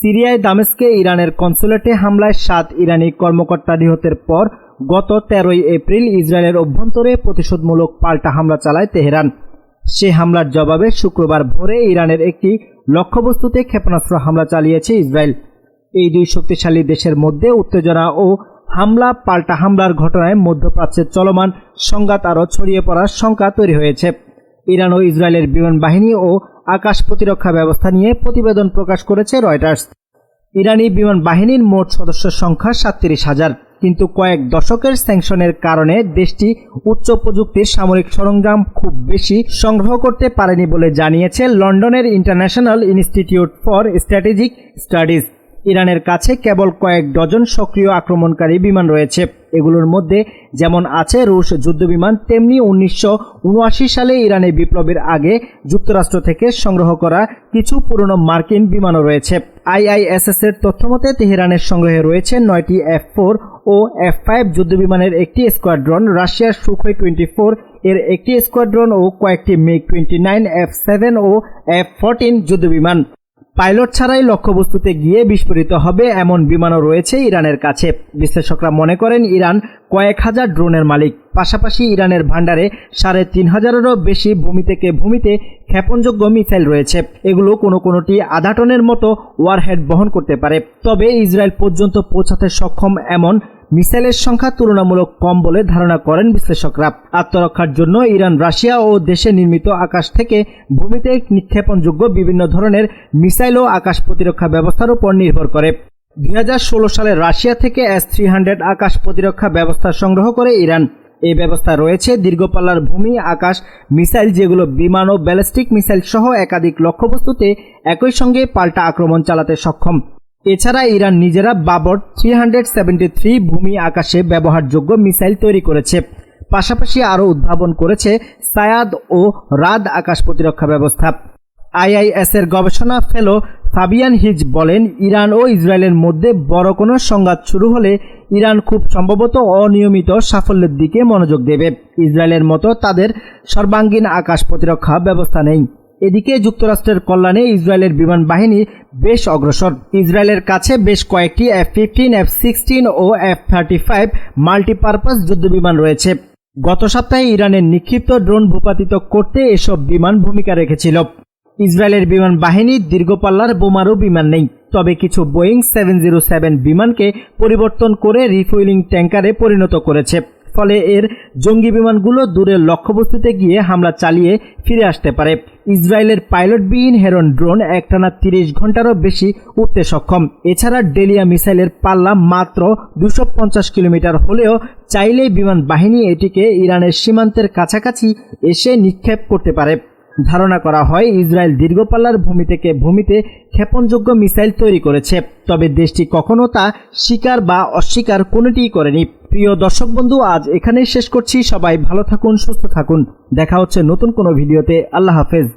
সিরিয়ায় দামেস্কে ইরানের কনসুলেটে হামলায় সাত ইরানি কর্মকর্তা নিহতের পর গত তেরোই এপ্রিল ইসরায়েলের অভ্যন্তরে প্রতিশোধমূলক পাল্টা হামলা চালায় তেহরান। সে হামলার জবাবে শুক্রবার ভোরে ইরানের একটি লক্ষ্যবস্তুতে ক্ষেপণাস্ত্র হামলা চালিয়েছে ইসরায়েল। এই দুই শক্তিশালী দেশের মধ্যে উত্তেজনা ও হামলা, পাল্টা হামলার ঘটনায় মধ্যপ্রাচ্যের চলমান সংঘাত আরও ছড়িয়ে পড়ার শঙ্কা তৈরি হয়েছে। ইরান ও ইসরায়েলের বিমান বাহিনী ও আকাশ প্রতিরক্ষা ব্যবস্থা নিয়ে প্রতিবেদন প্রকাশ করেছে রয়টার্স। ইরানি বিমান বাহিনীর মোট সদস্যের সংখ্যা সাতত্রিশ হাজার। কিন্তু কয়েক দশকের স্যাংশনের কারণে দেশটি উচ্চ প্রযুক্তির সামরিক সরঞ্জাম খুব বেশি সংগ্রহ করতে পারেনি বলে জানিয়েছে লন্ডনের International Institute for Strategic Studies. ইরানের কাছে কেবল কয়েক ডজন সক্রিয় আক্রমণকারী বিমান রয়েছে। এগুলোর মধ্যে যেমন আছে রুশ যুদ্ধবিমান, তেমনি উনিশশো সালে ইরানের বিপ্লবের আগে যুক্তরাষ্ট্র থেকে সংগ্রহ করা কিছু পুরনো মার্কিন বিমানও রয়েছে। আইআইএসএস এর তথ্যমতে তেহরানের সংগ্রহে রয়েছে নয়টি এফ ফোর ও এফ ফাইভ যুদ্ধবিমানের একটি স্কোয়াড্রন, রাশিয়ার সুখই টোয়েন্টি ফোর এর একটি স্কোয়াড্রন ও কয়েকটি MiG twenty nine F seven ও এফ ফোরটিন যুদ্ধবিমান। পাইলট ছাড়াই লক্ষ্যবস্তুতে গিয়ে বিস্ফোরিত হবে এমন বিমানও রয়েছে ইরানের কাছে। বিশ্লেষকরা মনে করেন, ইরান কয়েক হাজার ড্রোনের মালিক। পাশাপাশি ইরানের ভান্ডারে সাড়ে তিন হাজারেরও বেশি ভূমি থেকে ভূমিতে ক্ষেপণযোগ্য মিসাইল রয়েছে। এগুলো কোনো কোনোটি আধা টনের মতো ওয়ারহেড বহন করতে পারে। তবে ইসরায়েল পর্যন্ত পৌঁছাতে সক্ষম এমন মিসাইলের সংখ্যা তুলনামূলক কম বলে ধারণা করেন বিশ্লেষকরা। আত্মরক্ষার জন্য ইরান, রাশিয়া ও দেশে নির্মিত আকাশ থেকে ভূমিতে নিক্ষেপণযোগ্য বিভিন্ন ধরনের মিসাইল ও আকাশ প্রতিরক্ষা ব্যবস্থার উপর নির্ভর করে। দুই হাজার ষোলো সালে রাশিয়া থেকে এস থ্রি হান্ড্রেড আকাশ প্রতিরক্ষা ব্যবস্থা সংগ্রহ করে ইরান। এই ব্যবস্থা রয়েছে দীর্ঘপাল্লার ভূমি, আকাশ, মিসাইল যেগুলো বিমান ও ব্যালিস্টিক মিসাইল সহ একাধিক লক্ষ্যবস্তুতে একই সঙ্গে পাল্টা আক্রমণ চালাতে সক্ষম। এছাড়া ইরান নিজেরা Bavar three hundred seventy three ভূমি আকাশে ব্যবহারযোগ্য মিসাইল তৈরি করেছে। পাশাপাশি আরও উদ্ভাবন করেছে সায়াদ ও রাদ আকাশ প্রতিরক্ষা ব্যবস্থা। আইআইএস এর গবেষণা ফেলো ফাবিয়ান হিজ বলেন, ইরান ও ইসরায়েলের মধ্যে বড় কোনো সংঘাত শুরু হলে ইরান খুব সম্ভবত অনিয়মিত সাফল্যের দিকে মনোযোগ দেবে। ইসরায়েলের মতো তাদের সর্বাঙ্গীন আকাশ প্রতিরক্ষা ব্যবস্থা নেই। এদিকে যুক্তরাষ্ট্রের কল্যাণে ইসরায়েলের বিমান বাহিনী বেশ অগ্রসর। ইসরায়েলের কাছে বেশ কয়েকটি এফ ফিফটিন এফ সিক্সটিন ও এফ থার্টি ফাইভ মাল্টিপারপাস যুদ্ধবিমান রয়েছে। গত সপ্তাহে ইরানের নিক্ষিপ্ত ড্রোন ভূপাতিত করতে এসব বিমান ভূমিকা রেখেছিল। ইসরায়েলের বিমান বাহিনী দীর্ঘপাল্লার বোমারু বিমান নেই, তবে কিছু বোয়িং সেভেন জিরো সেভেন বিমানকে পরিবর্তন করে রিফুয়েলিং ট্যাঙ্কারে পরিণত করেছে। ফলে এর জঙ্গি বিমানগুলো দূরের লক্ষ্যবস্তুতে গিয়ে হামলা চালিয়ে ফিরে আসতে পারে। ইসরায়েলের পাইলটবিহীন হেরন ড্রোন একটানা তিরিশ ঘন্টারও বেশি উঠতে সক্ষম। এছাড়া ডেলিয়া মিসাইলের পাল্লা মাত্র দুশো পঞ্চাশ কিলোমিটার হলেও চাইলেই বিমান বাহিনী এটিকে ইরানের সীমান্তের কাছাকাছি এসে নিক্ষেপ করতে পারে। ধারণা করা হয়, ইসরায়েল দীর্ঘপাল্লার ভূমি থেকে ভূমিতে ক্ষেপণযোগ্য মিসাইল তৈরি করেছে। তবে দেশটি কখনো তা স্বীকার বা অস্বীকার কোনোটিই করেনি। প্রিয় দর্শক বন্ধু, আজ এখানেই শেষ করছি। সবাই ভালো থাকুন, সুস্থ থাকুন। দেখা হচ্ছে নতুন কোনো ভিডিওতে। আল্লাহ হাফেজ।